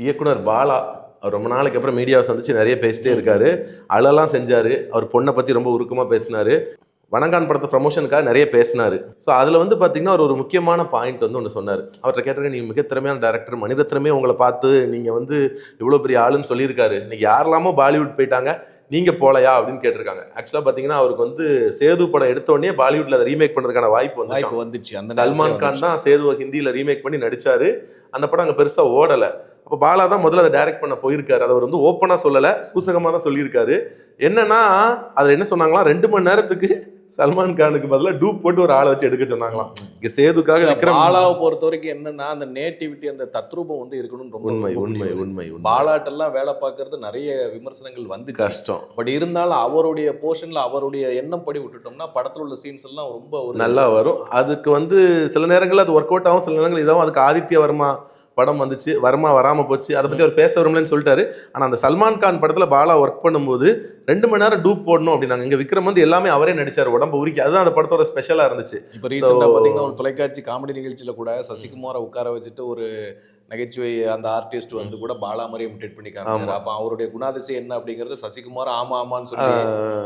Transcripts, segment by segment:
இயக்குனர் பாலா அவர் ரொம்ப நாளைக்கு அப்புறம் மீடியாவை சந்திச்சு நிறைய பேசிட்டே இருக்காரு. அழலாம் செஞ்சாரு. அவர் பொண்ணை பத்தி ரொம்ப உருக்கமா பேசினாரு. வணங்கான் படத்தை ப்ரமோஷனுக்காக நிறைய பேசினாரு. ஸோ அதில் வந்து பார்த்தீங்கன்னா அவர் ஒரு முக்கியமான பாயிண்ட் வந்து ஒன்று சொன்னார். அவர்கிட்ட கேட்டிருக்க நீங்கள் மிக திறமையான டேரக்டர் மணிரத்னமே உங்களை பார்த்து நீங்கள் வந்து இவ்வளோ பெரிய ஆளுன்னு சொல்லியிருக்காரு. இன்னைக்கு யாரெல்லாமோ பாலிவுட் போயிட்டாங்க நீங்கள் போலையா? அப்படின்னு கேட்டிருக்காங்க. ஆக்சுவலாக பார்த்தீங்கன்னா அவருக்கு வந்து சேது படம் எடுத்த உடனே பாலிவுட்ல அதை ரீமேக் பண்ணுறதுக்கான வாய்ப்பு வந்து வந்துச்சு. அந்த சல்மான் கான் தான் சேதுவை ஹிந்தியில் ரீமேக் பண்ணி நடிச்சாரு. அந்த படம் அங்கே பெருசாக ஓடலை. அப்போ பாலா தான் முதல்ல அதை டைரக்ட் பண்ண போயிருக்காரு. அதை அவர் வந்து ஓப்பனாக சொல்லலை சூசகமாக தான் சொல்லியிருக்காரு. என்னன்னா அதில் என்ன சொன்னாங்களாம் ரெண்டு மணி நேரத்துக்கு சல்மான் கானுக்கு பதிலாக டூப் போட்டு ஒரு ஆளை வச்சு எடுக்க சொன்னாங்களாம். இங்கே சேதுக்காக. விக்ரம் பாலாவை பொறுத்த வரைக்கும் என்னன்னா அந்த நேட்டிவிட்டி அந்த தத்ரூபம் வந்து இருக்கணும்னு ரொம்ப உண்மை உண்மை. உண்மை பாலாட்டெல்லாம் வேலை பார்க்கறது நிறைய விமர்சனங்கள் வந்துச்சு. கஷ்டம். பட் இருந்தாலும் அவருடைய போர்ஷன்ல அவருடைய எண்ணம் படி விட்டுட்டோம்னா படத்துல உள்ள சீன்ஸ் எல்லாம் ரொம்ப ஒரு நல்லா வரும். அதுக்கு வந்து சில நேரங்களில் அது ஒர்க் அவுட் ஆகும் சில நேரங்கள் இதாகும். அதுக்கு ஆதித்ய வர்மா படம் வந்துச்சு வர்மா வராம போச்சு அதை பத்தி அவர் பேச வரும்லன்னு சொல்லிட்டாரு. ஆனா அந்த சல்மான் கான் படத்துல பாலா ஒர்க் பண்ணும்போது ரெண்டு மணி நேரம் டூப் போடணும் அப்படின்னாங்க. இங்க விக்ரம் வந்து எல்லாமே அவரே நடிச்சார் உடம்பு உரிக்கி. அதுதான் அந்த படத்தோட ஸ்பெஷலா இருந்துச்சு. இப்ப ரீசெண்டா So- பாத்தீங்கன்னா ஒரு தொலைக்காட்சி காமெடி நிகழ்ச்சியில கூட சசிகுமாரை உட்கார வச்சுட்டு ஒரு நகைச்சுவை அந்த ஆர்டிஸ்ட் வந்து கூட பாலா மாதிரி இமிடேட் பண்ணி காமிச்சாரு. அப்ப அவருடைய குணாதிசயம் என்ன அப்படிங்கறது சசிகுமார் ஆமா ஆமான்னு சொல்லி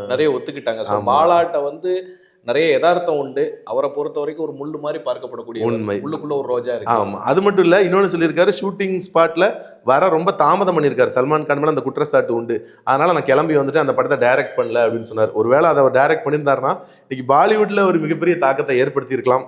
நிறைய ஒத்துக்கிட்டாங்க. பாலாட்ட வந்து நிறைய யதார்த்தம் உண்டு. அவரை பொறுத்த வரைக்கும் ஒரு முள்ளு மாதிரி பார்க்கப்படக்கூடிய உண்மை. உள்ளுக்குள்ள ஒரு ரோஜா இருக்கு. ஆமா. அது மட்டும் இல்ல இன்னொன்னு சொல்லியிருக்காரு ஷூட்டிங் ஸ்பாட்ல வர ரொம்ப தாமதம் பண்ணியிருக்காரு. சல்மான் கான் மேல அந்த குற்றச்சாட்டு உண்டு. அதனால நான் கிளம்பி வந்துட்டு அந்த படத்தை டைரக்ட் பண்ணல அப்படின்னு சொன்னார். ஒருவேளை அதை அவர் டைரக்ட் பண்ணியிருந்தாருன்னா இன்னைக்கு பாலிவுட்ல ஒரு மிகப்பெரிய தாக்கத்தை ஏற்படுத்தி இருக்கலாம்